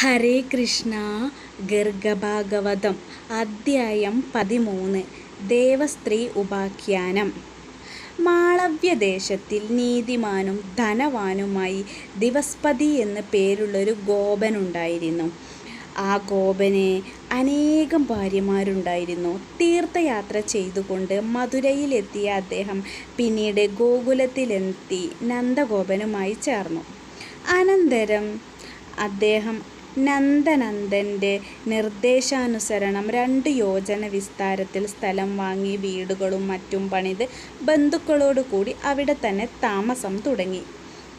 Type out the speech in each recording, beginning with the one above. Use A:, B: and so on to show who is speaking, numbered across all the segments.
A: ഹരേ കൃഷ്ണ ഗർഗഭാഗവതം അദ്ധ്യായം പതിമൂന്ന് ദേവസ്ത്രീ ഉപാഖ്യാനം. മാളവ്യദേശത്തിൽ നീതിമാനും ധനവാനുമായി ദിവസ്പതി എന്ന് പേരുള്ളൊരു ഗോപനുണ്ടായിരുന്നു. ആ ഗോപന് അനേകം ഭാര്യമാരുണ്ടായിരുന്നു. തീർത്ഥയാത്ര ചെയ്തുകൊണ്ട് മധുരയിലെത്തിയ അദ്ദേഹം പിന്നീട് ഗോകുലത്തിലെത്തി നന്ദഗോപനുമായി ചേർന്നു. അനന്തരം അദ്ദേഹം നന്ദനന്ദന്റെ നിർദ്ദേശാനുസരണം രണ്ട് യോജന വിസ്താരത്തിൽ സ്ഥലം വാങ്ങി വീടുകളും മറ്റും പണിത് ബന്ധുക്കളോടു കൂടി അവിടെ തന്നെ താമസം തുടങ്ങി.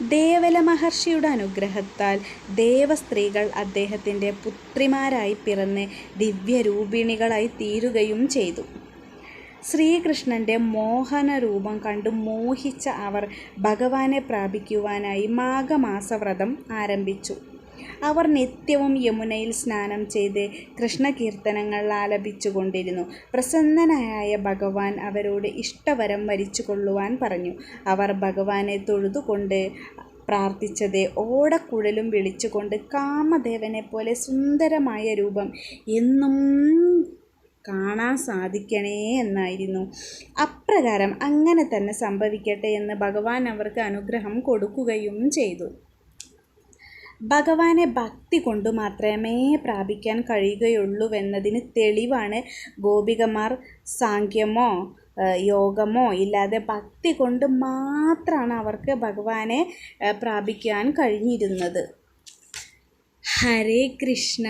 A: ദേവല മഹർഷിയുടെ അനുഗ്രഹത്താൽ ദേവസ്ത്രീകൾ അദ്ദേഹത്തിന്റെ പുത്രിമാരായി പിറന്ന് ദിവ്യരൂപിണികളായി തീരുകയും ചെയ്തു. ശ്രീകൃഷ്ണന്റെ മോഹനരൂപം കണ്ട് മോഹിച്ച അവർ ഭഗവാനെ പ്രാപിക്കുവാനായി മാഘമാസവ്രതം ആരംഭിച്ചു. അവർ നിത്യവും യമുനയിൽ സ്നാനം ചെയ്ത് കൃഷ്ണകീർത്തനങ്ങൾ ആലപിച്ചുകൊണ്ടിരുന്നു. പ്രസന്നനായ ഭഗവാൻ അവരോട് ഇഷ്ടവരം വരിച്ചു കൊള്ളുവാൻ പറഞ്ഞു. അവർ ഭഗവാനെ തൊഴുതുകൊണ്ട് പ്രാർത്ഥിച്ചത് ഓടക്കുഴലും വിളിച്ചുകൊണ്ട് കാമദേവനെ പോലെ സുന്ദരമായ രൂപം എന്നും കാണാൻ സാധിക്കണേ എന്നായിരുന്നു. അപ്രകാരം അങ്ങനെ തന്നെ സംഭവിക്കട്ടെ എന്ന് ഭഗവാൻ അവർക്ക് അനുഗ്രഹം കൊടുക്കുകയും ചെയ്തു. ഭഗവാനെ ഭക്തി കൊണ്ട് മാത്രമേ പ്രാപിക്കാൻ കഴിയുകയുള്ളൂവെന്നതിന് തെളിവാണ് ഗോപികമാർ സാങ്ക്യമോ യോഗമോ ഇല്ലാതെ ഭക്തി കൊണ്ട് മാത്രമാണ് അവർക്ക് ഭഗവാനെ പ്രാപിക്കാൻ കഴിഞ്ഞിരുന്നത്. ഹരേ കൃഷ്ണ.